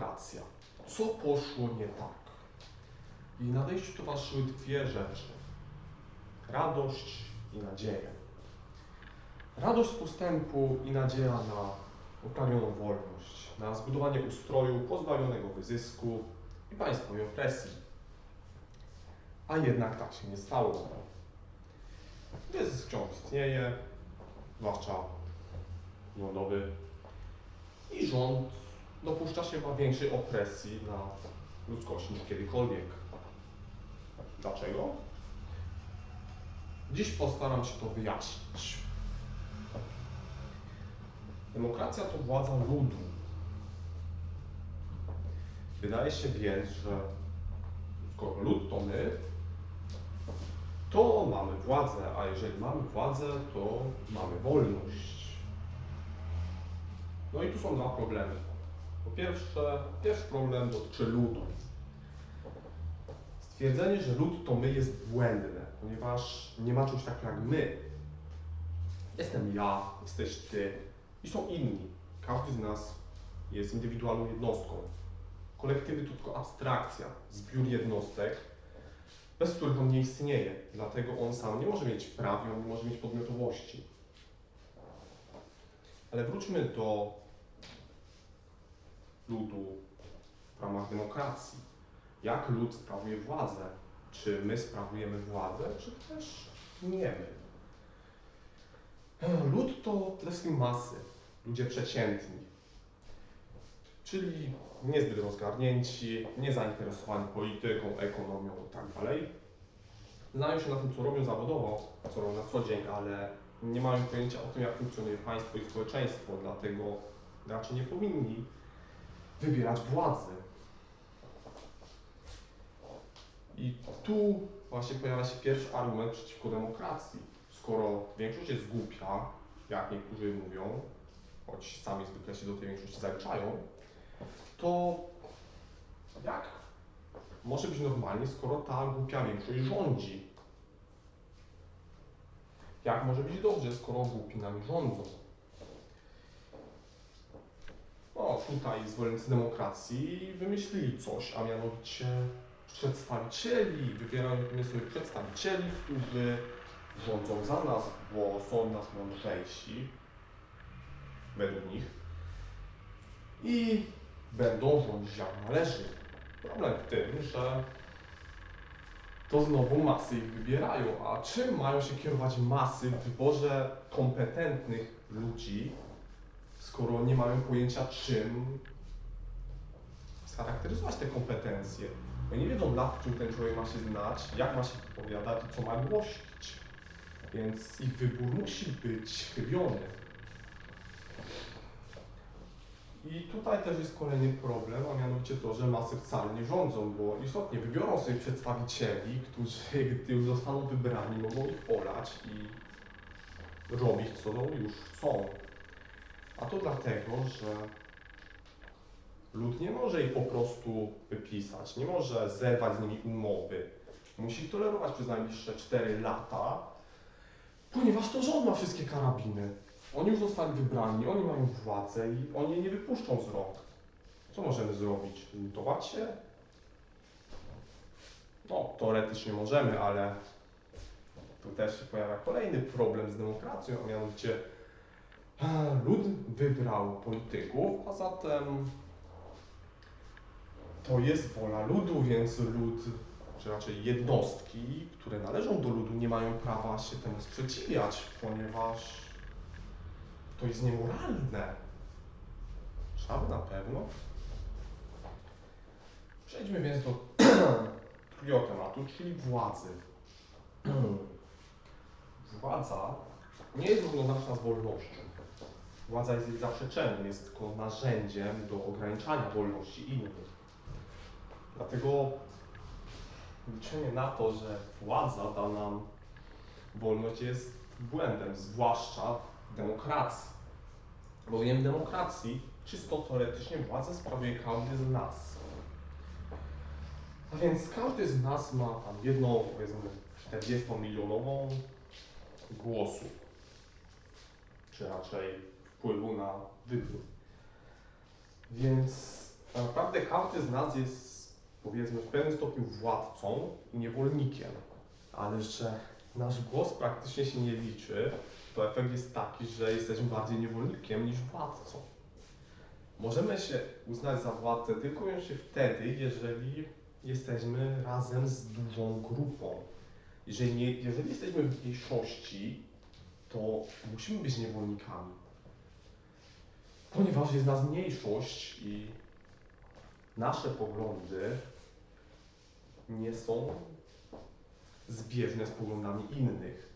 demokracja. Co poszło nie tak? I nadejściu towarzyszyły dwie rzeczy. Radość i nadzieja. Radość z postępu i nadzieja na upragnioną wolność, na zbudowanie ustroju pozbawionego wyzysku i państwowej opresji. A jednak tak się nie stało. Wyzysk wciąż istnieje, zwłaszcza rządowy, i rząd dopuszcza się chyba większej opresji na ludzkości niż kiedykolwiek. Dlaczego? Dziś postaram się to wyjaśnić. Demokracja to władza ludu. Wydaje się więc, że skoro lud to my, to mamy władzę, a jeżeli mamy władzę, to mamy wolność. No i tu są dwa problemy. Po pierwsze, pierwszy problem dotyczy ludu. Stwierdzenie, że lud to my jest błędne, ponieważ nie ma czegoś takiego jak my. Jestem ja, jesteś ty i są inni. Każdy z nas jest indywidualną jednostką. Kolektywy to tylko abstrakcja, zbiór jednostek, bez których on nie istnieje. Dlatego on sam nie może mieć praw on nie może mieć podmiotowości. Ale wróćmy do ludu w ramach demokracji. Jak lud sprawuje władzę? Czy my sprawujemy władzę, czy też nie my? Lud to przede wszystkim masy, ludzie przeciętni, czyli niezbyt rozgarnięci, niezainteresowani polityką, ekonomią itd. Znają się na tym, co robią zawodowo, co robią na co dzień, ale nie mają pojęcia o tym, jak funkcjonuje państwo i społeczeństwo, dlatego raczej nie powinni wybierać władzy. I tu właśnie pojawia się pierwszy argument przeciwko demokracji. Skoro większość jest głupia, jak niektórzy mówią, choć sami zwykle się do tej większości zaliczają, to jak może być normalnie, skoro ta głupia większość rządzi? Jak może być dobrze, skoro głupi nami rządzą? Tutaj zwolennicy demokracji wymyślili coś, a mianowicie przedstawicieli, wybieramy sobie przedstawicieli, którzy rządzą za nas, bo są nas mądrzejsi, według nich, i będą rządzić jak należy. Problem w tym, że to znowu masy ich wybierają. A czym mają się kierować masy w wyborze kompetentnych ludzi, skoro nie mają pojęcia, czym scharakteryzować te kompetencje? Oni nie wiedzą, nad czym ten człowiek ma się znać, jak ma się wypowiadać i co ma głosić. Więc ich wybór musi być chybiony. I tutaj też jest kolejny problem, a mianowicie to, że masy wcale nie rządzą, bo istotnie wybiorą sobie przedstawicieli, którzy, gdy już zostaną wybrani, mogą ich olać i robić, co już chcą. A to dlatego, że lud nie może ich po prostu wypisać, nie może zerwać z nimi umowy. Musi tolerować przez najbliższe 4 lata, ponieważ to rząd ma wszystkie karabiny. Oni już zostali wybrani, oni mają władzę i oni nie wypuszczą z rąk. Co możemy zrobić? Lutować się? No, teoretycznie możemy, ale tu też się pojawia kolejny problem z demokracją, a mianowicie lud wybrał polityków, a zatem to jest wola ludu, więc lud, czy raczej jednostki, które należą do ludu, nie mają prawa się temu sprzeciwiać, ponieważ to jest niemoralne. Trzeba na pewno. Przejdźmy więc do drugiego tematu, czyli władzy. Władza nie jest równoznaczna z wolnością. Władza jest zaprzeczeniem, jest tylko narzędziem do ograniczania wolności innych. Dlatego liczenie na to, że władza da nam wolność jest błędem, zwłaszcza w demokracji. Bowiem w demokracji czysto teoretycznie władzę sprawuje każdy z nas. A więc każdy z nas ma tam jedną, powiedzmy, 40-milionową głosu, czy raczej wpływu na wybór. Więc Tak naprawdę każdy z nas jest, powiedzmy, w pewnym stopniu władcą i niewolnikiem. Ale że nasz głos praktycznie się nie liczy, to efekt jest taki, że jesteśmy bardziej niewolnikiem niż władcą. Możemy się uznać za władcę tylko wyłącznie wtedy, jeżeli jesteśmy razem z dużą grupą. Jeżeli, nie, jeżeli jesteśmy w mniejszości, to musimy być niewolnikami. Ponieważ jest nas mniejszość i nasze poglądy nie są zbieżne z poglądami innych.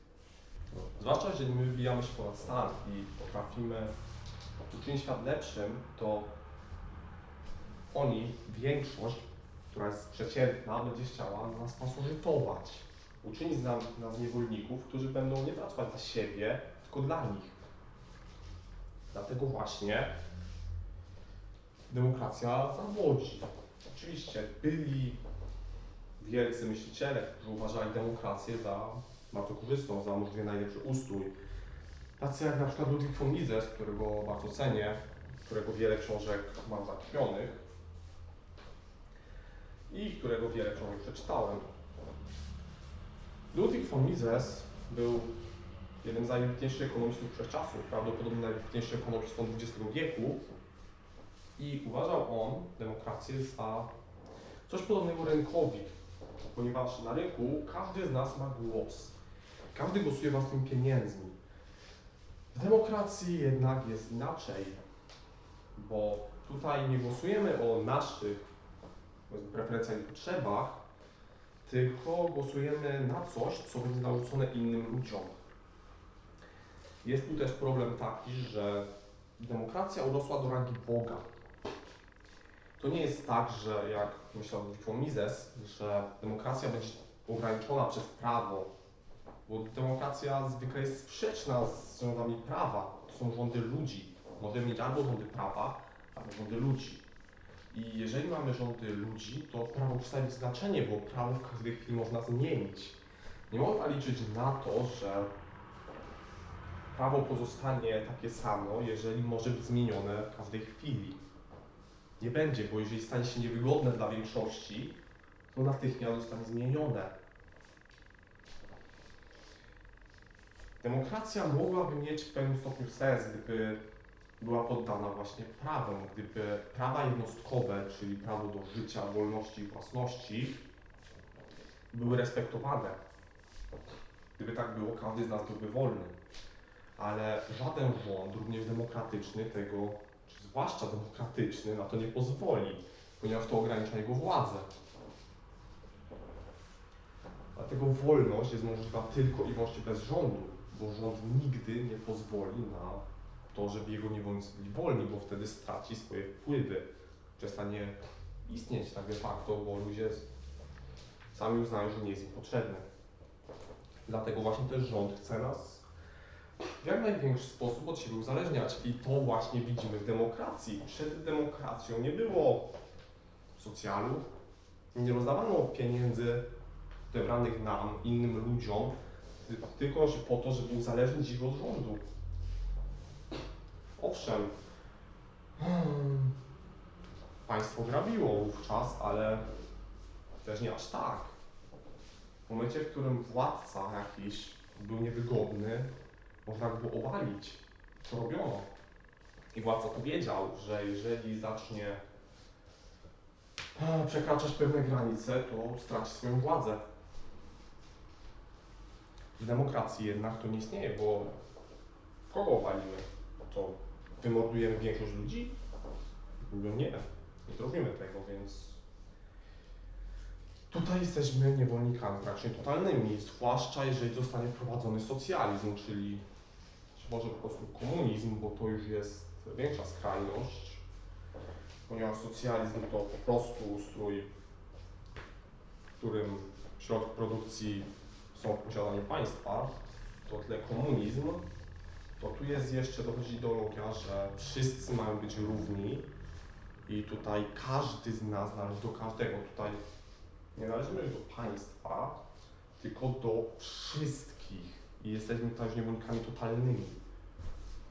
Zwłaszcza jeżeli my wybijamy się ponad stan i potrafimy uczynić świat lepszym, to oni, większość, która jest przeciętna, będzie chciała nas pasożytować. Uczynić nam, nas niewolników, którzy będą nie pracować dla siebie, tylko dla nich. Dlatego właśnie demokracja zawodzi. Oczywiście byli wielcy myśliciele, którzy uważali demokrację za bardzo korzystną, za możliwie najlepszy ustrój. Tacy jak na przykład Ludwik von Mises, którego bardzo cenię, którego wiele książek mam zakupionych i którego wiele książek przeczytałem. Ludwik von Mises był jednym z najwybitniejszych ekonomistów wszechczasów, prawdopodobnie najwybitniejszym ekonomistą XX wieku i uważał on demokrację za coś podobnego rynkowi, ponieważ na rynku każdy z nas ma głos. Każdy głosuje własnymi pieniędzmi. W demokracji jednak jest inaczej, bo tutaj nie głosujemy o naszych preferencjach i potrzebach, tylko głosujemy na coś, co będzie narzucone innym ludziom. Jest tu też problem taki, że demokracja urosła do rangi Boga. To nie jest tak, że jak myślał Ludwik Mises, że demokracja będzie ograniczona przez prawo, bo demokracja zwykle jest sprzeczna z rządami prawa. To są rządy ludzi. Możemy mieć albo rządy prawa, albo rządy ludzi. I jeżeli mamy rządy ludzi, to prawo przestaje znaczenie, bo prawo w każdej chwili można zmienić. Nie można liczyć na to, że prawo pozostanie takie samo, jeżeli może być zmienione w każdej chwili. Nie będzie, bo jeżeli stanie się niewygodne dla większości, to natychmiast zostanie zmienione. Demokracja mogłaby mieć w pewnym stopniu sens, gdyby była poddana właśnie prawom, gdyby prawa jednostkowe, czyli prawo do życia, wolności i własności, były respektowane. Gdyby tak było, każdy z nas byłby wolny. Ale żaden rząd, również demokratyczny, tego, czy zwłaszcza demokratyczny, na to nie pozwoli, ponieważ to ogranicza jego władzę. Dlatego wolność jest możliwa tylko i wyłącznie bez rządu, bo rząd nigdy nie pozwoli na to, żeby jego niewolnicy byli wolni, bo wtedy straci swoje wpływy. Przestanie istnieć tak de facto, bo ludzie sami uznają, że nie jest im potrzebny. Dlatego właśnie też rząd chce nas w jak największy sposób od siebie uzależniać. I to właśnie widzimy w demokracji. Przed demokracją nie było socjalu, nie rozdawano pieniędzy odebranych nam, innym ludziom, ty- tylko po to, żeby uzależnić ich od rządu. Owszem, hmm, państwo grabiło wówczas, ale też nie aż tak. W momencie, w którym władca jakiś był niewygodny, można go było obalić. Co robiono? I władca powiedział, że jeżeli zacznie e, przekraczać pewne granice, to straci swoją władzę. W demokracji jednak to nie istnieje, bo kogo obalimy? To wymordujemy większość ludzi? Nie, nie zrobimy tego, więc tutaj jesteśmy niewolnikami praktycznie totalnymi, zwłaszcza jeżeli zostanie wprowadzony socjalizm, czyli czy może po prostu komunizm, bo to już jest większa skrajność, ponieważ socjalizm to po prostu ustrój, w którym środki produkcji są w posiadaniu państwa, to tyle komunizm, to tu jest jeszcze dochodzi ideologia, że wszyscy mają być równi i tutaj każdy z nas należy do każdego. Tutaj nie należymy do państwa, tylko do wszystkich i jesteśmy już niewolnikami totalnymi.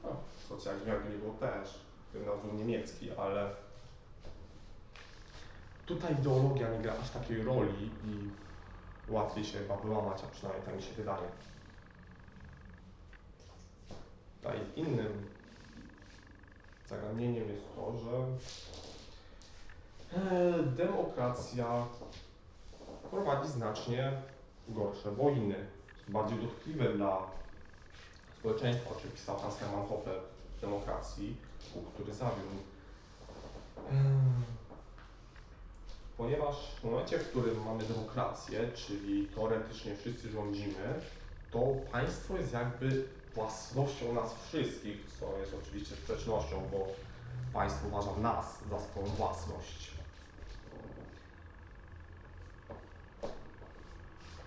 No, jakby nie było też, ten nazwał niemiecki, ale tutaj ideologia nie gra aż takiej roli i łatwiej się chyba wyłamać, a przynajmniej tak mi się wydaje. Tutaj innym zagadnieniem jest to, że e, demokracja prowadzi znacznie gorsze wojny, bardziej dotkliwe dla społeczeństwa, o czym pisał Hans Hermann Hoppe w demokracji, który zawiódł. Ponieważ w momencie, w którym mamy demokrację, czyli teoretycznie wszyscy rządzimy, to państwo jest jakby własnością nas wszystkich, co jest oczywiście sprzecznością, bo państwo uważa nas za swoją własność.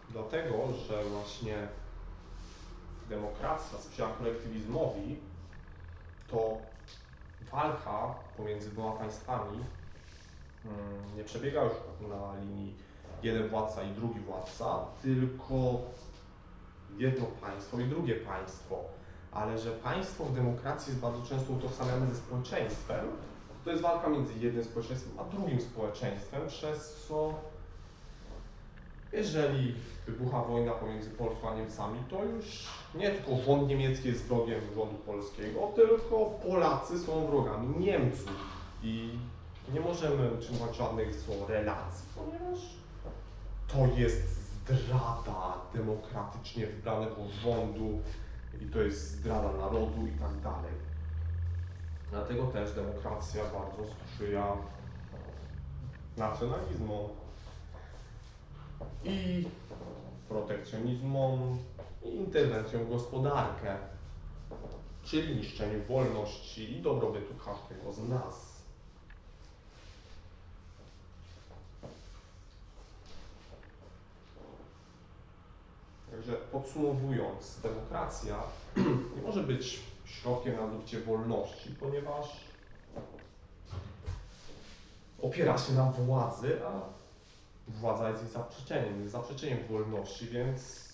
Dlatego, że właśnie demokracja sprzyja kolektywizmowi, to walka pomiędzy dwoma państwami mm, nie przebiega już na linii jeden władca i drugi władca, tylko jedno państwo i drugie państwo. Ale że państwo w demokracji jest bardzo często utożsamiane ze społeczeństwem, to jest walka między jednym społeczeństwem a drugim społeczeństwem, przez co jeżeli wybucha wojna pomiędzy Polską a Niemcami, to już nie tylko rząd niemiecki jest wrogiem rządu polskiego, tylko Polacy są wrogami Niemców. I nie możemy utrzymywać żadnych relacji, ponieważ to jest zdrada demokratycznie wybranego rządu i to jest zdrada narodu i tak dalej. Dlatego też demokracja bardzo sprzyja nacjonalizmom i protekcjonizmom i interwencją w gospodarkę, czyli niszczeniu wolności i dobrobytu każdego z nas. Także podsumowując, demokracja nie może być środkiem na zdobycie wolności, ponieważ opiera się na władzy, a władza jest jej zaprzeczeniem, jest zaprzeczeniem wolności, więc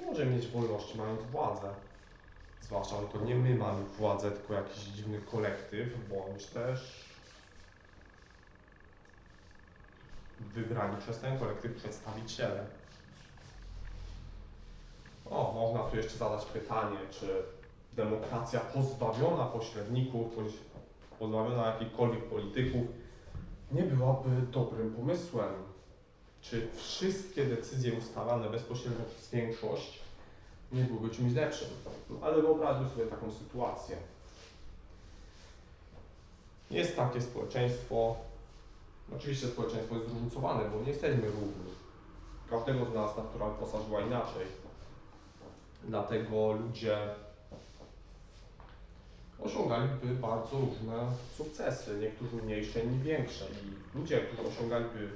nie możemy mieć wolności mając władzę. Zwłaszcza, że to nie my mamy władzę, tylko jakiś dziwny kolektyw, bądź też wybrani przez ten kolektyw przedstawiciele. O, można tu jeszcze zadać pytanie, czy demokracja pozbawiona pośredników, pozbawiona jakichkolwiek polityków nie byłaby dobrym pomysłem? Czy wszystkie decyzje ustawane bezpośrednio przez większość nie byłyby czymś lepszym? No, ale wyobraźmy sobie taką sytuację. Jest takie społeczeństwo, oczywiście społeczeństwo jest zróżnicowane, bo nie jesteśmy równi. Każdego z nas natura wyposażyła inaczej. Dlatego ludzie osiągaliby bardzo różne sukcesy, niektórzy mniejsze, inni większe. I ludzie, którzy osiągaliby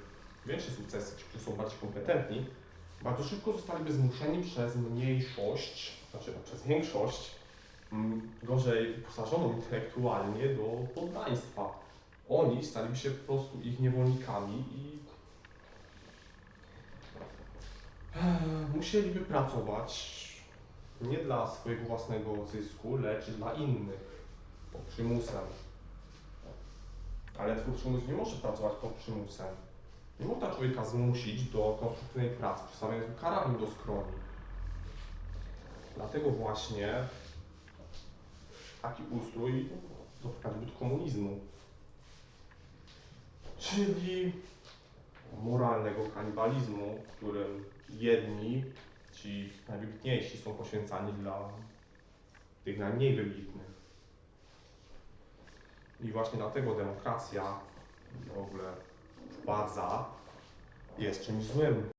większe sukcesy, ci, którzy są bardziej kompetentni, bardzo szybko zostaliby zmuszeni przez mniejszość, znaczy przez większość, mm, gorzej wyposażoną intelektualnie do poddaństwa. Oni staliby się po prostu ich niewolnikami i musieliby pracować nie dla swojego własnego zysku, lecz dla innych, pod przymusem. Ale twór przymus nie może pracować pod przymusem. Nie można człowieka zmusić do konstruktywnej pracy, przedstawiając mu karabin do skroni. Dlatego właśnie taki ustrój doprowadziłby do komunizmu. Czyli moralnego kanibalizmu, w którym jedni, ci najwybitniejsi są poświęcani dla tych najmniej wybitnych. I właśnie dlatego demokracja w ogóle władza jest czymś złym.